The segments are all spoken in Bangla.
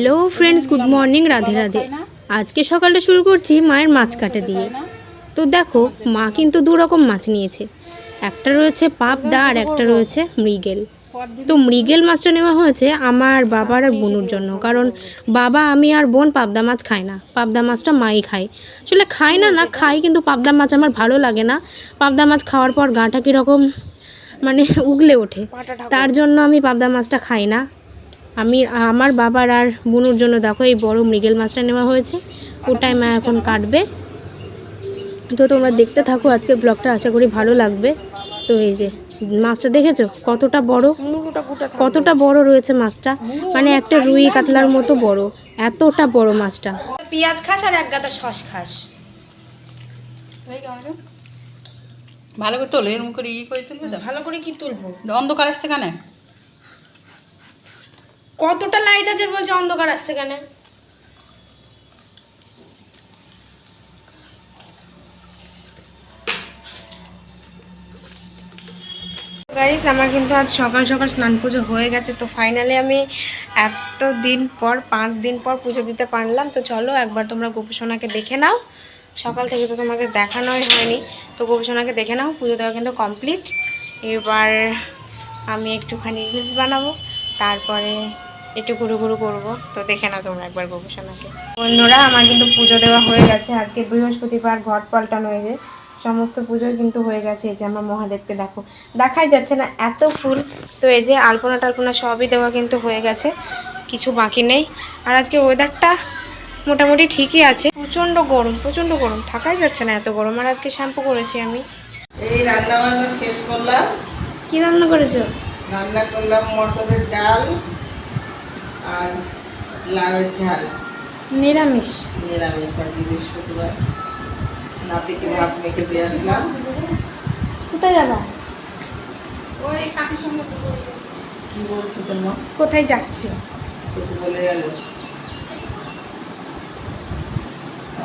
Hello friends, good morning, Radhe Radhe. আজকে সকালটা শুরু করছি মায়ের মাছ কাটা দিয়ে। তো দেখো, মা কিন্তু দু রকম মাছ নিয়েছে। একটা রয়েছে পাবদা আর একটা রয়েছে মৃগেল। তো মৃগেল মাছটা নেওয়া হয়েছে আমার বাবার আর বোনুর জন্য। কারণ বাবা, আমি আর বোন পাবদা মাছ খাই না। পাবদা মাছটা মাই খায়। আসলে খায় না না খাই কিন্তু পাবদা মাছ আমার ভালো লাগে না। পাবদা মাছ খাওয়ার পর গাটা কীরকম মানে উগলে ওঠে। তার জন্য আমি পাবদা মাছটা খাই না। আমি আমার বাবার আর বোনুর জন্য দেখো এই বড় মৃগেল মাছটা নেওয়া হয়েছে। ওটাই মা এখন কাটবে। তো তোমরা দেখতে থাকো আজকের ব্লগটা আশা করি ভালো লাগবে। তো এই যে মাছটা দেখেছ? কতটা বড়? কতটা বড় রয়েছে মাছটা? মানে একটা রুই কাতলার মতো বড়। এতটা বড় মাছটা। পেঁয়াজ খাস আর এক গাদা সস খাস। ভালো করে তোলো এরকম করে ই করে তুলবে ভালো করে কি তুলবো? অন্ধকার আসছে কেন? কতটা লাইট আছে বলছে? অন্ধকার আসছে কেন? গাইস আমার কিন্তু আজ সকাল সকাল স্নান পুজো হয়ে গেছে, তো ফাইনালি আমি এত দিন পর, পাঁচ দিন পর পুজো দিতে পারলাম। তো চলো, একবার তোমরা গোপসোনাকে দেখে নাও। সকাল থেকে তো তোমাকে দেখানোই হয়নি। তো গোপসোনাকে দেখে নাও, পুজো দেওয়া কিন্তু কমপ্লিট এবার আমি একটুখানি রিলস বানাবো, তারপরে একটু ঘুরু ঘুরু করব। তো দেখে নাও তোমরা একবার গোপসোনাকে। বন্ধুরা আমার কিন্তু পুজো দেওয়া হয়ে গেছে। আজকে বৃহস্পতিবার ঘট পাল্টানো হয়েছে সমস্ত পুজোই কিন্তু হয়ে গেছে। এই যে আমার মহাদেবকে দেখো। দেখাই যাচ্ছে না এত ফুল। তো এই যে আলপনা টালপনা সবই দেওয়া কিন্তু হয়ে গেছে। কিছু বাকি নেই। আর আজকে ওয়েদারটা মোটামুটি ঠিকই আছে। প্রচণ্ড গরম প্রচণ্ড গরম। থাকাই যাচ্ছে না এত গরম। আর আজকে শ্যাম্পু করেছি আমি। এই রান্না বান্না শেষ করলাম। কি রান্না করেছ? রান্না করলাম মটরের ডাল। আর লাউয়ের ঝাল। নিরামিষ। নিরামিষ আজকে বৃহস্পতিবার। নাতিকে ভাত মেখে দিয়ে আসলাম? কোথায় যাবা? ওই কাকির সঙ্গে কি বলছে তোমার কোথায় যাচ্ছে? তোকে বলে গেল।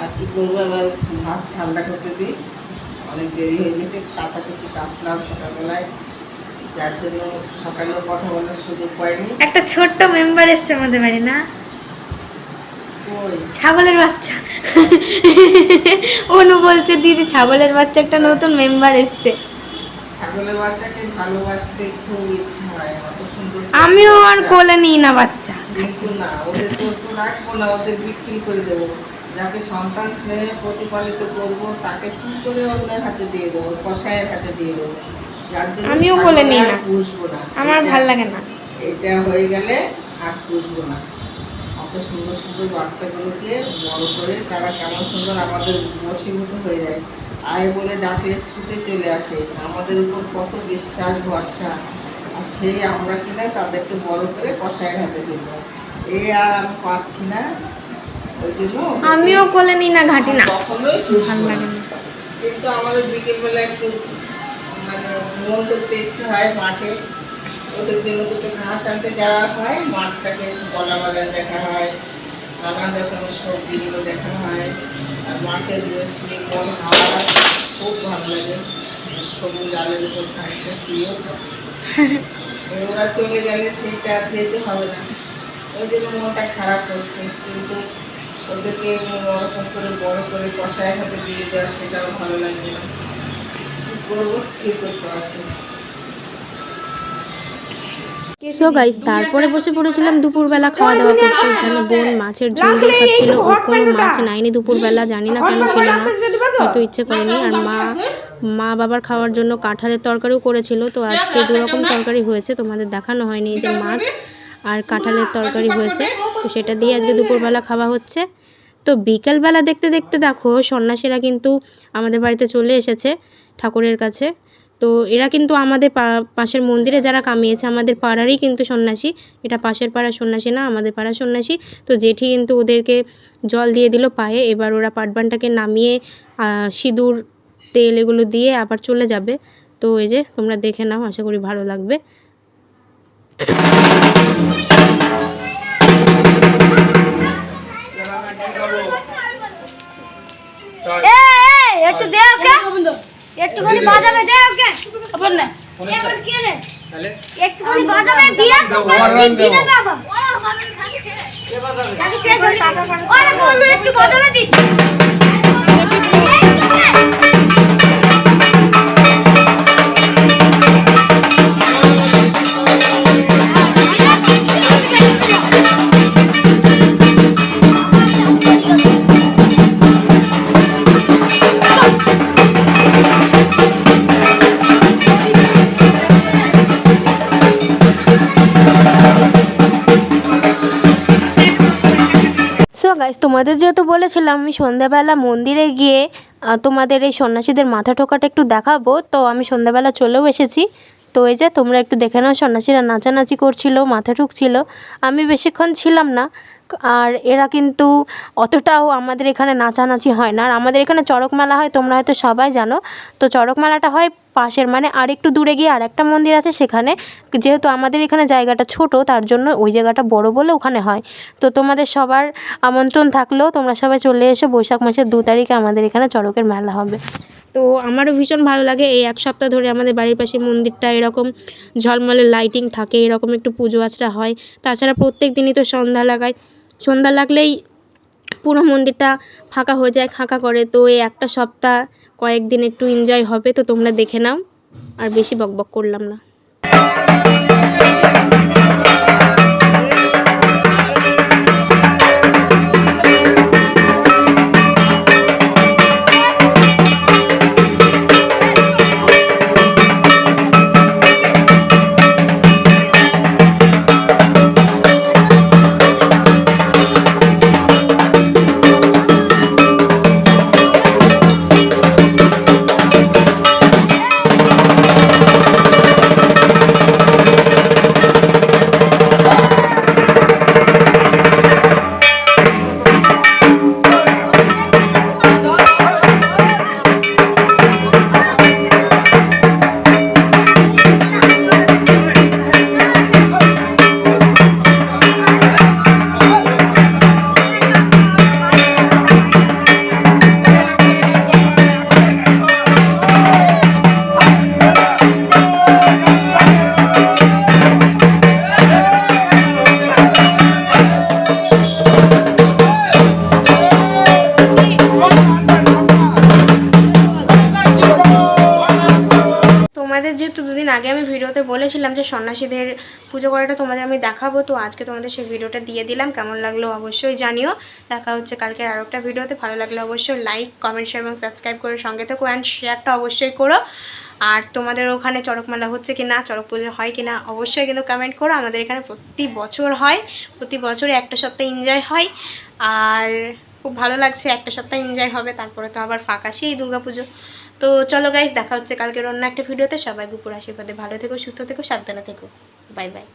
আর কি করব এবার? ভাত ঠান্ডা করতে দিই। অনেক দেরি হয়ে গেছে কাছাকাছি কাছলাম সকালবেলায়। যার জন্য সকালেও কথা বলার সুযোগ পাইনি। একটা ছোট্ট মেম্বার এসছে আমাদের বাড়ি না? ছাগলের বাচ্চা। অনু বলছে দিদি ছাগলের বাচ্চা একটা নতুন মেম্বার এসছে। ছাগলের বাচ্চাকে ভালোবাসতে খুব ইচ্ছা হয় অত সুন্দর আমিও আর কোলে নিই না বাচ্চা। কিন্তু না ওদের তো তো রাখব না ওদের বিক্রি করে দেবো। যাকে সন্তান স্নেহে প্রতিপালিত করব তাকে কি করে অন্যের হাতে দিয়ে দেবো কষায়ের হাতে দিয়ে দেবো? আমিও কোলে নিই না। আমার ভালো লাগে না। এটা হয়ে গেলে আর পুষবো না। অত সুন্দর সুন্দর বাচ্চাগুলোকে বড় করে তারা কেমন সুন্দর আমাদের বশীভূত হয়ে যায়। আয় বলে ডাকলে ছুটে চলে আসে। আমাদের উপর কত বিশ্বাস ভরসা। আর সেই আমরা কিনা তাদেরকে বড় করে কষায়ের হাতে দিল এ আর আমি পারছি না। ওই জন্য আমিও কোলে নিই না ঘাটি না। কখনোই কিন্তু আমাদের বিকেলবেলা একটু মানে মন করতে ইচ্ছে হয় মাঠে। ওদের জন্য দুটো ঘাস আনতে যাওয়া হয়, মাঠটাকে কলা বাগান দেখা হয়, নানান রকমের সবজিগুলো দেখা হয়। আর মাঠের নির্মল হাওয়া খুব ভালো লাগে। সবুজ আলোর উপর থাকতে শুয়েও ওরা চলে গেলে সেইটা আর যেতে হবে না। ওই জন্য মনটা খারাপ হচ্ছে। কিন্তু ওদেরকে ওরকম করে বড় করে কষায় হাতে দিয়ে দেওয়া সেটাও ভালো লাগবে না। করব স্থির করতে আছে সো গাইস তারপরে বসে পড়েছিলাম দুপুরবেলা খাওয়া দাওয়া করতে। এখানে বোন মাছের ঝোল খাচ্ছিল ও কোনো মাছ নাইনি দুপুরবেলা জানি না কেন খেলো না হয়তো ইচ্ছে করেনি। আর মা মা বাবার খাওয়ার জন্য কাঁঠালের তরকারিও করেছিল। তো আজকে দু রকম তরকারি হয়েছে তোমাদের দেখানো হয়নি। যে মাছ আর কাঁঠালের তরকারি হয়েছে। তো সেটা দিয়ে আজকে দুপুরবেলা খাওয়া হচ্ছে। তো বিকেলবেলা দেখতে দেখতে দেখো সন্ন্যাসীরা কিন্তু আমাদের বাড়িতে চলে এসেছে ঠাকুরের কাছে। তো এরা কিন্তু আমাদের পাশের মন্দিরে যারা কামিয়েছে, আমাদের পাড়ারই কিন্তু সন্ন্যাসী। এটা পাশের পাড়া সন্ন্যাসী না, আমাদের পাড়া সন্ন্যাসী। তো জেঠি কিন্তু ওদেরকে জল দিয়ে দিল পায়ে, এবার ওরা পাটবানটাকে নামিয়ে সিঁদুর, তেল এগুলো দিয়ে আবার চলে যাবে। তো এই যে তোমরা দেখে নাও, আশা করি ভালো লাগবে। একটু দে ওকে। একটুখানি বাজাবে দে ওকে। আবার না। এবার কি রে একটুখানি বাজাবে বিয়ে তো দিদি বাবা। নাকি শেষ হলে ওরা বলল একটু বাজাবে দিস। গাইস তোমাদের যেহেতু বলেছিলাম, আমি সন্ধ্যাবেলা মন্দিরে গিয়ে তোমাদের এই সন্ন্যাসীদের মাথা ঠোকাটা একটু দেখাবো। তো আমি সন্ধ্যাবেলা চলেও এসেছি। তো এই যে, তোমরা একটু দেখে নাও, সন্ন্যাসীরা নাচানাচি করছিল, মাথা ঠুকছিল। আমি বেশিক্ষণ ছিলাম না। আর এরা কিন্তু অতটাও আমাদের এখানে নাচানাচি হয় না। আর আমাদের এখানে চড়ক মেলা হয়, তোমরা হয়তো সবাই জানো। তো চড়ক মেলাটা হয় পাশের মানে আর একটু দূরে গিয়ে আর একটা মন্দির আছে সেখানে। যেহেতু আমাদের এখানে জায়গাটা ছোট, তার জন্য ওই জায়গাটা বড় বলে ওখানে হয়। তো তোমাদের সবার আমন্ত্রণ থাকলেও তোমরা সবাই চলে এসো, বৈশাখ মাসের দু তারিখে আমাদের এখানে চড়কের মেলা হবে। তো আমারও ভীষণ ভালো লাগে, এই এক সপ্তাহ ধরে আমাদের বাড়ির পাশে মন্দিরটা এরকম ঝলমলে লাইটিং থাকে, এরকম একটু পুজো আচরা হয়। তাছাড়া প্রত্যেক দিনই তো সন্ধ্যা লাগায়। সন্ধ্যা লাগলেই পুরো মন্দিরটা ফাঁকা হয়ে যায়, ফাঁকা করে। তো এই একটা সপ্তাহ, কয়েকদিন একটু এনজয় হবে, তো তোমরা দেখে নাও। আর বেশি বকবক করলাম না। বলেছিলাম যে সন্ন্যাসীদের পুজো করাটা তোমাদের আমি দেখাবো, তো আজকে তোমাদের সেই ভিডিওটা দিয়ে দিলাম। কেমন লাগল অবশ্যই জানিও। দেখা হচ্ছে কালকের আরও একটা ভিডিওতে। ভালো লাগলে অবশ্যই লাইক কমেন্ট শেয়ার এবং সাবস্ক্রাইব করে সঙ্গে থেকো অ্যান্ড শেয়ারটা অবশ্যই করো। আর তোমাদের ওখানে চড়কমেলা হচ্ছে কি না চড়ক পুজো হয় কি না অবশ্যই কিন্তু কমেন্ট করো। আমাদের এখানে প্রতি বছর হয়, প্রতি বছরে একটা সপ্তাহ এনজয় হয়। আর খুব ভালো লাগছে, একটা সপ্তাহ এনজয় হবে, তারপরে তো আবার ফাঁকা। সেই দুর্গা পুজো তো চলো গাইজ দেখা হচ্ছে কালকের অন্য একটা ভিডিওতে সবাই গুপুর আশীর্বাদে ভালো থেকো, সুস্থ থেকো, সাবধানে থেকো। Bye bye